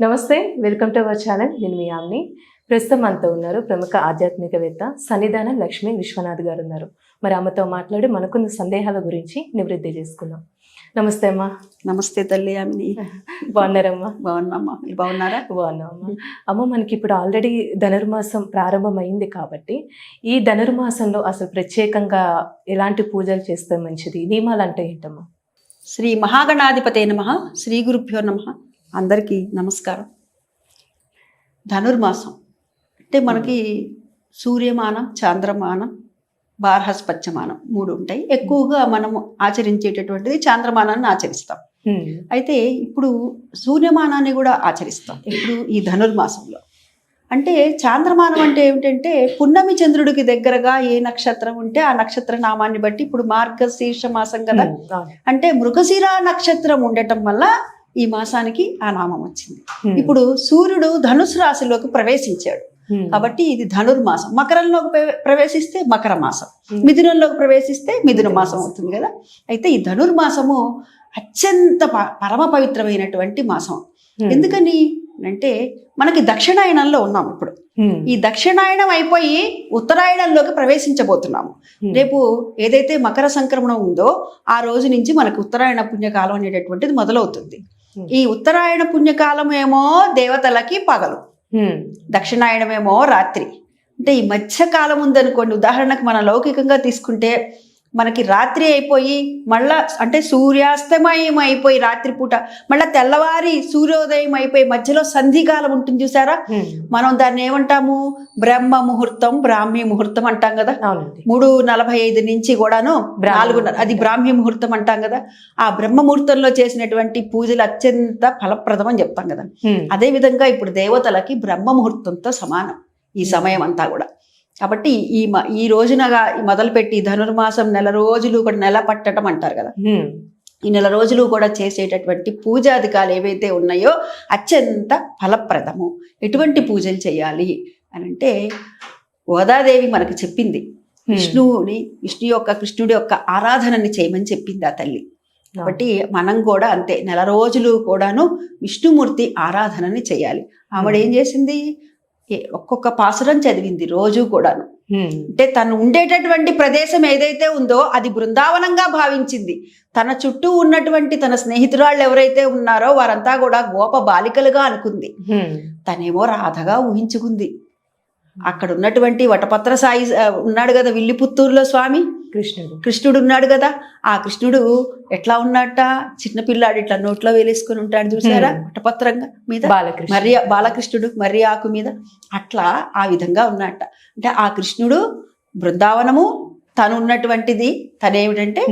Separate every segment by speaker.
Speaker 1: నమస్తే welcome to our channel. నేను మీ omni. ప్రస్తుతం మనతో ఉన్నారు ప్రముఖ ఆధ్యాత్మికవేత్త సన్నిధాన లక్ష్మీ విశ్వనాథ్ గారు ఉన్నారు మరి ఆమెతో మాట్లాడి మనకున్న సందేహాల గురించి నివృత్తి చేసుకుందాం. నమస్తే అమ్మా.
Speaker 2: నమస్తే తల్లి ఆమెని.
Speaker 1: బాగున్నారమ్మా?
Speaker 2: బాగున్నామ్మా బాగున్నారా?
Speaker 1: బాగున్నామమ్మా. అమ్మ మనకి ఇప్పుడు ఆల్రెడీ ధనుర్మాసం ప్రారంభమైంది కాబట్టి ఈ ధనుర్మాసంలో అసలు ప్రత్యేకంగా ఎలాంటి పూజలు చేస్తే మంచిది? నియమాలు అంటే ఏంటమ్మా?
Speaker 2: శ్రీ మహాగణాధిపతే నమ. శ్రీ గురుభ్యో నమ. అందరికీ నమస్కారం. ధనుర్మాసం అంటే మనకి సూర్యమానం చాంద్రమానం బార్హస్పత్యమానం మూడు ఉంటాయి. ఎక్కువగా మనము ఆచరించేటటువంటిది చాంద్రమానాన్ని ఆచరిస్తాం. అయితే ఇప్పుడు సూర్యమానాన్ని కూడా ఆచరిస్తాం. ఇప్పుడు ఈ ధనుర్మాసంలో. అంటే చాంద్రమానం అంటే ఏమిటంటే పున్నమి చంద్రుడికి దగ్గరగా ఏ నక్షత్రం ఉంటే ఆ నక్షత్ర నామాన్ని బట్టి ఇప్పుడు మార్గశీర్ష మాసం కదా. అంటే మృగశిర నక్షత్రం ఉండటం వల్ల ఈ మాసానికి ఆ నామం వచ్చింది. ఇప్పుడు సూర్యుడు ధనుసు రాశిలోకి ప్రవేశించాడు. కాబట్టి ఇది ధనుర్మాసం మకరంలోకి ప్రవే- ప్రవేశిస్తే మకర మాసం. మిథునంలోకి ప్రవేశిస్తే మిథున మాసం అవుతుంది కదా అయితే ఈ ధనుర్మాసము అత్యంత పరమ పవిత్రమైనటువంటి మాసం. ఎందుకని అంటే మనకి దక్షిణాయనంలో ఉన్నాం ఇప్పుడు. ఈ దక్షిణాయనం అయిపోయి ఉత్తరాయణంలోకి ప్రవేశించబోతున్నాము. రేపు ఏదైతే మకర సంక్రమణం ఉందో ఆ రోజు నుంచి మనకు ఉత్తరాయణ పుణ్యకాలం అనేటటువంటిది మొదలవుతుంది. ఈ ఉత్తరాయణ పుణ్యకాలం ఏమో దేవతలకి పగలు. దక్షిణాయనమేమో రాత్రి అంటే ఈ మధ్య కాలం ఉందనుకోండి ఉదాహరణకు మన లౌకికంగా తీసుకుంటే మనకి రాత్రి అయిపోయి మళ్ళా అంటే సూర్యాస్తమయం అయిపోయి రాత్రిపూట మళ్ళా తెల్లవారి సూర్యోదయం అయిపోయి మధ్యలో సంధికాలం ఉంటుంది చూసారా. మనం దాన్ని ఏమంటాము? బ్రహ్మ ముహూర్తం బ్రాహ్మీ ముహూర్తం అంటాం కదా? మూడు నలభై ఐదు నుంచి కూడాను నాలుగున్నర అది బ్రాహ్మీ ముహూర్తం అంటాం కదా? ఆ బ్రహ్మ ముహూర్తంలో చేసినటువంటి పూజలు అత్యంత ఫలప్రదం అని చెప్తాం కదా. అదే విధంగా ఇప్పుడు దేవతలకి బ్రహ్మ ముహూర్తంతో సమానం ఈ సమయం అంతా కూడా. కాబట్టి ఈ ఈ రోజునగా మొదలుపెట్టి ధనుర్మాసం నెల రోజులు కూడా నెల పట్టడం అంటారు కదా. ఈ నెల రోజులు కూడా చేసేటటువంటి పూజాధికాలు ఏవైతే ఉన్నాయో అత్యంత ఫలప్రదము. ఎటువంటి పూజలు చేయాలి అని అంటే గోదాదేవి మనకు చెప్పింది. విష్ణువుని విష్ణు యొక్క కృష్ణుడి యొక్క ఆరాధనని చేయమని చెప్పింది ఆ తల్లి. కాబట్టి మనం కూడా అంతే నెల రోజులు కూడాను విష్ణుమూర్తి ఆరాధనని చేయాలి. ఆవిడ ఏం చేసింది? ఒక్కొక్క పాసురం చదివింది రోజు కూడాను. అంటే తను ఉండేటటువంటి ప్రదేశం ఏదైతే ఉందో అది బృందావనంగా భావించింది తన చుట్టూ ఉన్నటువంటి తన స్నేహితురాళ్ళు ఎవరైతే ఉన్నారో వారంతా కూడా గోప బాలికలుగా అనుకుంది. తనేమో రాధగా ఊహించుకుంది అక్కడ ఉన్నటువంటి వటపత్ర సాయి ఉన్నాడు కదా విల్లిపుత్తూరులో స్వామి?
Speaker 1: కృష్ణుడు.
Speaker 2: కృష్ణుడు ఉన్నాడు కదా. ఆ కృష్ణుడు ఎట్లా ఉన్నట్ట చిన్నపిల్లాడు ఇట్లా నోట్లో వేలేసుకొని ఉంటాడు చూసారా. వటపత్రంగా మీద.
Speaker 1: బాలకృష్ణ
Speaker 2: మర్రి బాలకృష్ణుడు మర్రి ఆకు మీద. అట్లా ఆ విధంగా ఉన్నట్ట అంటే ఆ కృష్ణుడు బృందావనము తను ఉన్నటువంటిది తనేమిటంటే.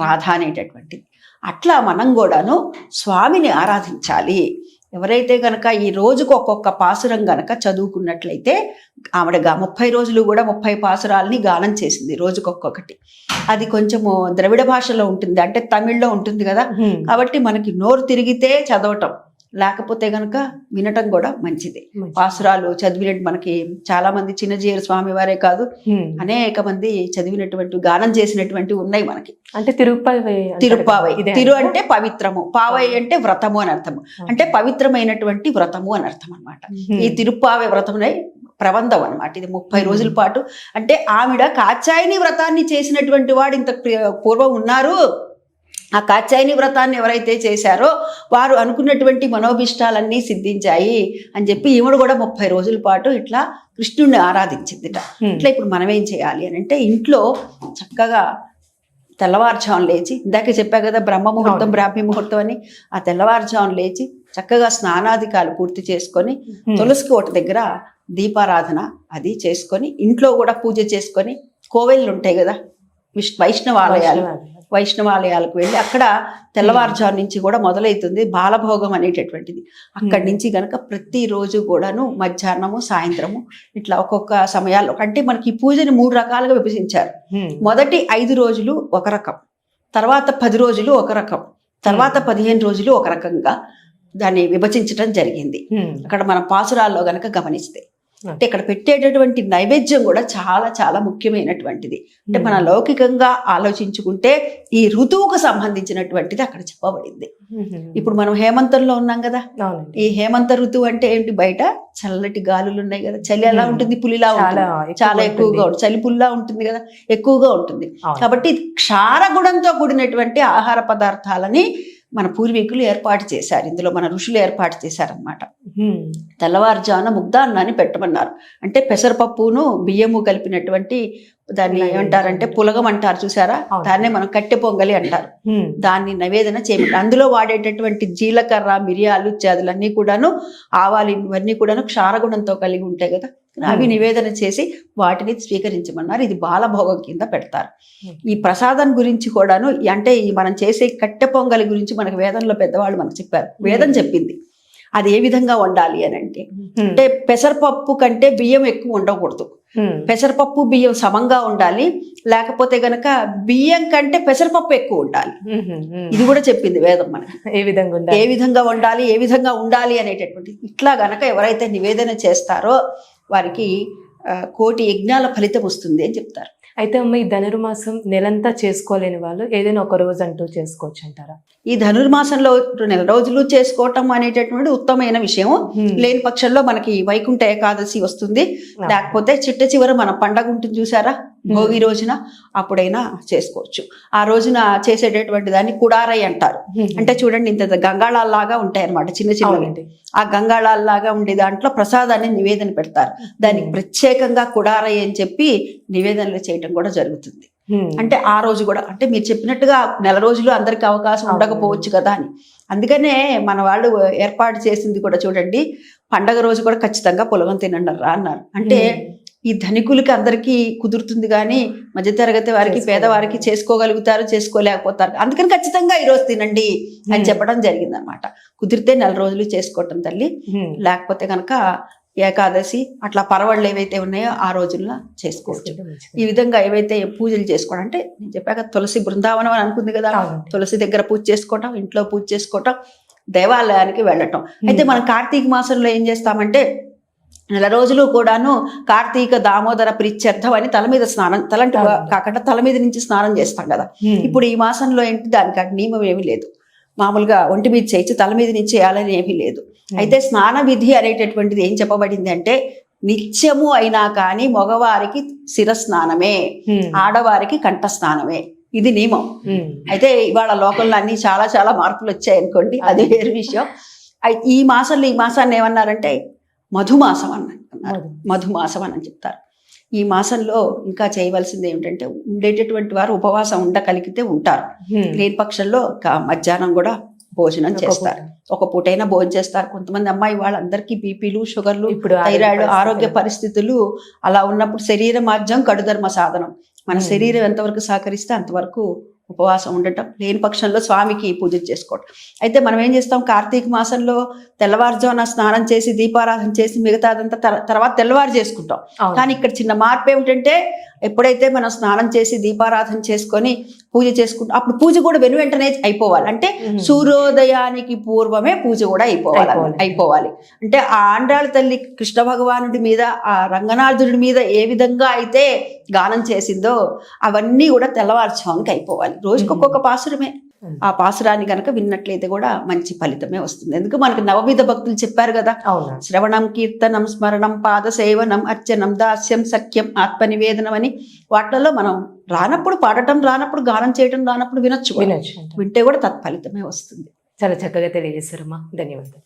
Speaker 2: రాధ అనేటటువంటిది. అట్లా మనం కూడాను స్వామిని ఆరాధించాలి. ఎవరైతే గనక ఈ రోజుకు ఒక్కొక్క పాసురం గనక చదువుకున్నట్లయితే ఆవిడ ముప్పై రోజులు కూడా ముప్పై పాసురాలని గానం చేసింది రోజుకొక్కొక్కటి అది కొంచెము ద్రవిడ భాషలో ఉంటుంది. అంటే తమిళ్ళో ఉంటుంది కదా. కాబట్టి మనకి నోరు తిరిగితే చదవటం. లేకపోతే గనక వినటం కూడా మంచిది.
Speaker 1: మంచి-
Speaker 2: పాసురాలు చదివినట్టు మనకి చాలా మంది చిన్నజీయర్ స్వామి వారే కాదు. అనేక మంది చదివినటువంటి గానం చేసినటువంటి ఉన్నాయి మనకి.
Speaker 1: అంటే తిరుపతి
Speaker 2: తిరుపావై తిరు అంటే పవిత్రము. పావై అంటే వ్రతము అని అర్థము. అంటే పవిత్రమైనటువంటి వ్రతము అని అర్థం అన్నమాట. ఈ తిరుప్పావై వ్రతమునే ప్రబంధం అన్నమాట. ఇది ముప్పై. రోజుల పాటు. అంటే ఆవిడ కాచాయని వ్రతాన్ని చేసినటువంటి వాడు ఇంత ప్రి- పూర్వం ఉన్నారు. ఆ కాచాయని వ్రతాన్ని ఎవరైతే చేశారో వారు అనుకున్నటువంటి మనోభిష్టాలన్నీ సిద్ధించాయి అని చెప్పి ఈవిడ కూడా ముప్పై రోజుల పాటు ఇట్లా కృష్ణుడిని ఆరాధించిందిట. ఇట్లా ఇప్పుడు మనం ఏం చేయాలి అని అంటే ఇంట్లో చక్కగా తెల్లవారుజామున లేచి ఇందాక చెప్పా కదా బ్రహ్మ ముహూర్తం. బ్రాహ్మీ ముహూర్తం అని ఆ తెల్లవారుజామున లేచి చక్కగా స్నానాధికాలు పూర్తి చేసుకొని తులసి కోట దగ్గర దీపారాధన అది చేసుకొని ఇంట్లో కూడా పూజ చేసుకొని కోవెళ్ళు ఉంటాయి కదా విష్ వైష్ణవాలయాలు. వైష్ణవాలయాలకు వెళ్ళి అక్కడ తెల్లవారుజాము నుంచి కూడా మొదలవుతుంది బాలభోగం అనేటటువంటిది. అక్కడి. నుంచి గనక ప్రతిరోజు కూడాను మధ్యాహ్నము సాయంత్రము ఇట్లా ఒక్కొక్క సమయాల్లో అంటే మనకి ఈ పూజని మూడు రకాలుగా విభజించారు. మొదటి ఐదు రోజులు ఒక రకం తర్వాత పది రోజులు ఒక రకం తర్వాత పదిహేను రోజులు ఒక రకంగా దాన్ని విభజించడం జరిగింది. అక్కడ మన పాసురాల్లో గనక గమనిస్తే అంటే ఇక్కడ పెట్టేటటువంటి నైవేద్యం కూడా చాలా చాలా ముఖ్యమైనటువంటిది. అంటే మన లౌకికంగా ఆలోచించుకుంటే ఈ ఋతువుకు సంబంధించినటువంటిది అక్కడ చెప్పబడింది. ఇప్పుడు మనం హేమంతంలో ఉన్నాం కదా. ఈ హేమంత ఋతువు అంటే ఏంటి? బయట చల్లటి గాలులు ఉన్నాయి కదా. చలి ఎలా. ఉంటుంది? పులిలా ఉంటుంది. చాలా ఎక్కువగా ఉంటుంది. చలి పుల్లా ఉంటుంది కదా. ఎక్కువగా ఉంటుంది. కాబట్టి క్షారగుణంతో కూడినటువంటి ఆహార పదార్థాలని మన పూర్వీకులు ఏర్పాటు చేశారు. ఇందులో మన ఋషులు ఏర్పాటు చేశారనమాట. తెల్లవారుజామున ముగ్ధాన్నాన్ని పెట్టమన్నారు. అంటే పెసరపప్పును బియ్యము కలిపినటువంటి దాన్ని. ఏమంటారంటే పులగం అంటారు చూసారా. దాన్నే మనం కట్టె పొంగలి అంటారు. దాన్ని నివేదన చేయమంటారు అందులో వాడేటటువంటి జీలకర్ర మిరియాలు ఇత్యాదులన్నీ కూడాను ఆవాలు ఇవన్నీ కూడాను క్షారగుణంతో కలిగి ఉంటాయి కదా అవి. నివేదన చేసి వాటిని స్వీకరించమన్నారు ఇది బాలభోగం కింద పెడతారు. ఈ ప్రసాదం గురించి కూడాను అంటే ఈ మనం చేసే కట్టె పొంగలి గురించి మనకు వేదంలో పెద్దవాళ్ళు మనకు చెప్పారు వేదం. చెప్పింది అది ఏ విధంగా వండాలి అని అంటే. అంటే పెసరపప్పు కంటే బియ్యం ఎక్కువ ఉండకూడదు. పెసరపప్పు బియ్యం సమంగా ఉండాలి. లేకపోతే గనక బియ్యం కంటే పెసరపప్పు ఎక్కువ ఉండాలి. ఇది కూడా చెప్పింది వేదం మనకి.
Speaker 1: ఏ విధంగా
Speaker 2: ఏ
Speaker 1: ఉండాలి
Speaker 2: విధంగా వండాలి ఏ విధంగా ఉండాలి అనేటటువంటి ఇట్లా గనక ఎవరైతే నివేదన చేస్తారో వారికి కోటి యజ్ఞాల ఫలితం వస్తుంది అని చెప్తారు.
Speaker 1: అయితే అమ్మ ఈ ధనుర్మాసం నెలంతా చేసుకోలేని వాళ్ళు ఏదైనా ఒక రోజు అంటూ చేసుకోవచ్చు అంటారా
Speaker 2: ఈ ధనుర్మాసంలో నెల రోజులు చేసుకోవటం అనేటటువంటి ఉత్తమమైన విషయం. లేని పక్షంలో మనకి వైకుంఠ ఏకాదశి వస్తుంది. లేకపోతే చిట్ట చివర మన పండగ ఉంటుంది చూసారా భోగి రోజున అప్పుడైనా చేసుకోవచ్చు ఆ రోజున చేసేటటువంటి దాన్ని కుడారై అంటారు. అంటే చూడండి ఇంత గంగాళాల్లాగా ఉంటాయి అన్నమాట చిన్న చిన్న
Speaker 1: అవునండి
Speaker 2: ఆ గంగాళాల్లాగా ఉండే దాంట్లో ప్రసాదాన్ని నివేదన పెడతారు దానికి. ప్రత్యేకంగా కుడారై అని చెప్పి నివేదనలు చేయటం కూడా జరుగుతుంది. అంటే ఆ రోజు కూడా అంటే మీరు చెప్పినట్టుగా నెల రోజులు అందరికి అవకాశం. ఉండకపోవచ్చు కదా అని అందుకనే మన వాళ్ళు ఏర్పాటు చేసింది కూడా చూడండి పండగ రోజు కూడా ఖచ్చితంగా పులగం తినండి రా అన్నారు అంటే. ఈ ధనికులకి అందరికీ కుదురుతుంది కానీ మధ్యతరగతి వారికి. పేదవారికి చేసుకోగలుగుతారు చేసుకోలేకపోతారు అందుకని ఖచ్చితంగా ఈ రోజు తినండి అని. చెప్పడం జరిగింది అనమాట కుదిరితే నెల రోజులు చేసుకోవటం తల్లి. లేకపోతే కనుక ఏకాదశి అట్లా పరవళ్ళు ఏవైతే ఉన్నాయో ఆ రోజుల్లో చేసుకోవచ్చు. ఈ విధంగా ఏవైతే పూజలు చేసుకోవడం అంటే నేను చెప్పాక తులసి బృందావనం అని అనుకుంది కదా. తులసి దగ్గర పూజ చేసుకోవటం ఇంట్లో పూజ చేసుకోవటం దేవాలయానికి వెళ్ళటం అయితే మనం కార్తీక మాసంలో ఏం చేస్తామంటే నెల రోజులు కూడాను కార్తీక దామోదర ప్రీత్యర్థం అని తల మీద స్నానం తలంటి. కాకుండా తల మీద నుంచి స్నానం చేస్తాం కదా. ఇప్పుడు ఈ మాసంలో ఏంటి దానికి నియమం ఏమీ లేదు మామూలుగా ఒంటి మీద చేయొచ్చు తల మీద నుంచి చేయాలని ఏమీ లేదు. అయితే స్నాన విధి అనేటటువంటిది ఏం చెప్పబడింది అంటే నిత్యము అయినా కానీ మగవారికి శిరస్నానమే. ఆడవారికి కంఠ స్నానమే ఇది నియమం. అయితే ఇవాళ లోకంలో అన్ని చాలా చాలా మార్పులు వచ్చాయి అనుకోండి అది వేరు విషయం ఈ మాసంలో ఈ మాసాన్ని ఏమన్నారంటే మధుమాసం అన్నారు
Speaker 1: మధు.
Speaker 2: మధుమాసం అని చెప్తారు ఈ మాసంలో ఇంకా చేయవలసింది ఏమిటంటే ఉండేటటువంటి వారు ఉపవాసం ఉండగలిగితే ఉంటారు. లేని పక్షంలో మధ్యాహ్నం కూడా భోజనం చేస్తారు. ఒక పూటైనా భోజనం చేస్తారు కొంతమంది అమ్మాయి వాళ్ళందరికీ బీపీలు షుగర్లు
Speaker 1: ఇప్పుడు
Speaker 2: థైరాయిడ్. ఆరోగ్య పరిస్థితులు అలా ఉన్నప్పుడు శరీర మాధ్యం కడుధర్మ సాధనం మన. శరీరం ఎంతవరకు సహకరిస్తే అంతవరకు ఉపవాసం ఉండటం లేని పక్షంలో స్వామికి పూజ చేసుకోవటం. అయితే మనం ఏం చేస్తాం? కార్తీక మాసంలో తెల్లవారుజామున స్నానం చేసి దీపారాధన చేసి మిగతాదంతా తర- తర్వాత తెల్లవారు చేసుకుంటాం. కానీ ఇక్కడ చిన్న మార్పు ఏమిటంటే ఎప్పుడైతే మనం స్నానం చేసి దీపారాధన చేసుకొని పూజ చేసుకుంటాం అప్పుడు పూజ కూడా వెను వెంటనే అయిపోవాలి. అంటే. సూర్యోదయానికి పూర్వమే పూజ కూడా అయిపోవాలి.
Speaker 1: అయిపోవాలి.
Speaker 2: అయిపోవాలి. అంటే ఆ ఆండాళ్ళ తల్లి కృష్ణ భగవానుడి మీద ఆ రంగనాథుడి మీద ఏ విధంగా అయితే గానం చేసిందో అవన్నీ కూడా తెల్లవారుజామునికి అయిపోవాలి. రోజుకి
Speaker 1: మ్మ్.
Speaker 2: ఒక్కొక్క పాసురమే. ఆ పాసురాన్ని కనుక విన్నట్లయితే కూడా మంచి ఫలితమే వస్తుంది ఎందుకు మనకు నవవిధ భక్తులు చెప్పారు కదా
Speaker 1: అవునా
Speaker 2: శ్రవణం కీర్తనం స్మరణం పాద సేవనం అర్చనం దాస్యం సఖ్యం ఆత్మనివేదనం అని వాటిలలో మనం రానప్పుడు పాడటం రానప్పుడు గానం చేయటం రానప్పుడు వినొచ్చు.
Speaker 1: వినొచ్చు.
Speaker 2: వింటే కూడా తత్ఫలితమే వస్తుంది
Speaker 1: చాలా చక్కగా తెలియజేశారమ్మా ధన్యవాదాలు